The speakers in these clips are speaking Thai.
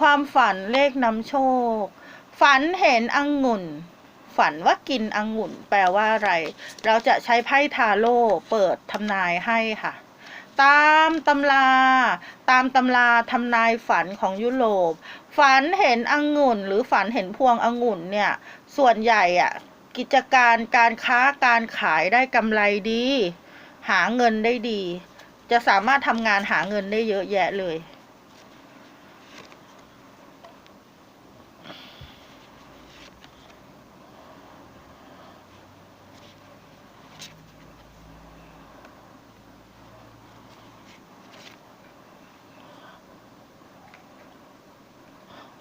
ความฝันเลขนำโชค ฝันเห็นองุ่น ฝันว่ากินองุ่น แปลว่าอะไร เราจะใช้ไพ่ทาโร่เปิดทำนายให้ค่ะ ตามตำรา ตามตำราทำนายฝันของยุโรป ฝันเห็นองุ่น หรือฝันเห็นพวงองุ่นเนี่ย ส่วนใหญ่อะกิจการการค้าการขายได้กำไรดี หาเงินได้ดี จะสามารถทำงานหาเงินได้เยอะแยะเลย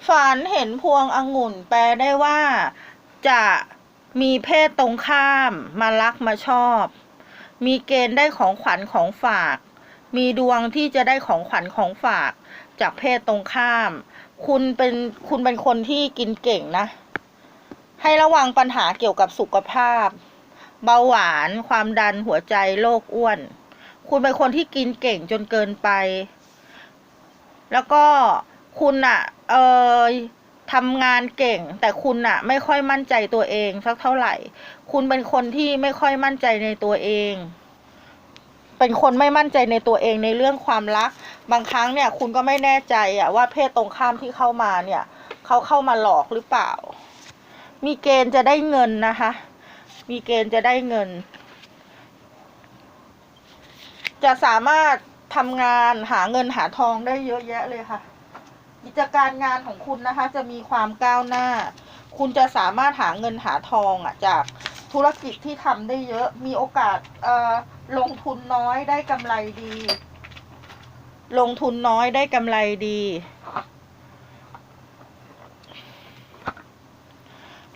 ฝันเห็นพวงองุ่นแปลได้ว่า จะมีเพศตรงข้ามมารักมาชอบ มีเกณฑ์ได้ของขวัญของฝาก มีดวงที่จะได้ของขวัญของฝาก จากเพศตรงข้าม คุณเป็นคุณเป็นคนที่กินเก่งนะ ให้ระวังปัญหาเกี่ยวกับสุขภาพ เบาหวานความดันหัวใจโรคอ้วน คุณเป็นคนที่กินเก่งจนเกินไป แล้วก็ คุณอะเออทำงานเก่ง แต่คุณอะไม่ค่อยมั่นใจตัวเองสักเท่าไหร่ คุณเป็นคนที่ไม่ค่อยมั่นใจในตัวเอง เป็นคนไม่มั่นใจในตัวเองในเรื่องความรัก บางครั้งเนี่ย คุณก็ไม่แน่ใจอะว่าเพศตรงข้ามที่เข้ามาเนี่ยเขาเข้ามาหลอกหรือเปล่า มีเกณฑ์จะได้เงินนะคะ มีเกณฑ์จะได้เงิน จะสามารถทำงานหาเงินหาทองได้เยอะแยะเลยค่ะ กิจการงานของคุณนะคะ จะมีความก้าวหน้า คุณจะสามารถหาเงินหาทองอะจากธุรกิจที่ทำได้เยอะ มีโอกาสเอ่อลงทุนน้อยได้กำไรดี ลงทุนน้อยได้กำไรดี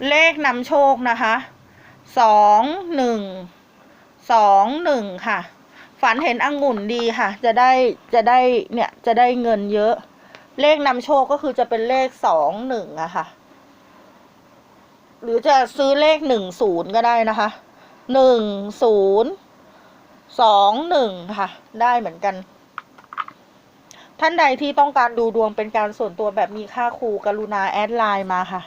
เลขนำโชคนะคะสองหนึ่งสองหนึ่งค่ะ ฝันเห็นองุ่นดีค่ะ จะได้จะได้เนี่ยจะได้เงินเยอะ เลขนำโชคก็คือจะเป็นเลขสองหนึ่งอะค่ะ หรือจะซื้อเลขหนึ่งศูนย์ก็ได้นะคะหนึ่งศูนย์สองหนึ่งค่ะ ได้เหมือนกัน ท่านใดที่ต้องการดูดวงเป็นการส่วนตัวแบบมีค่าครูกรุณาแอดไลน์มาค่ะ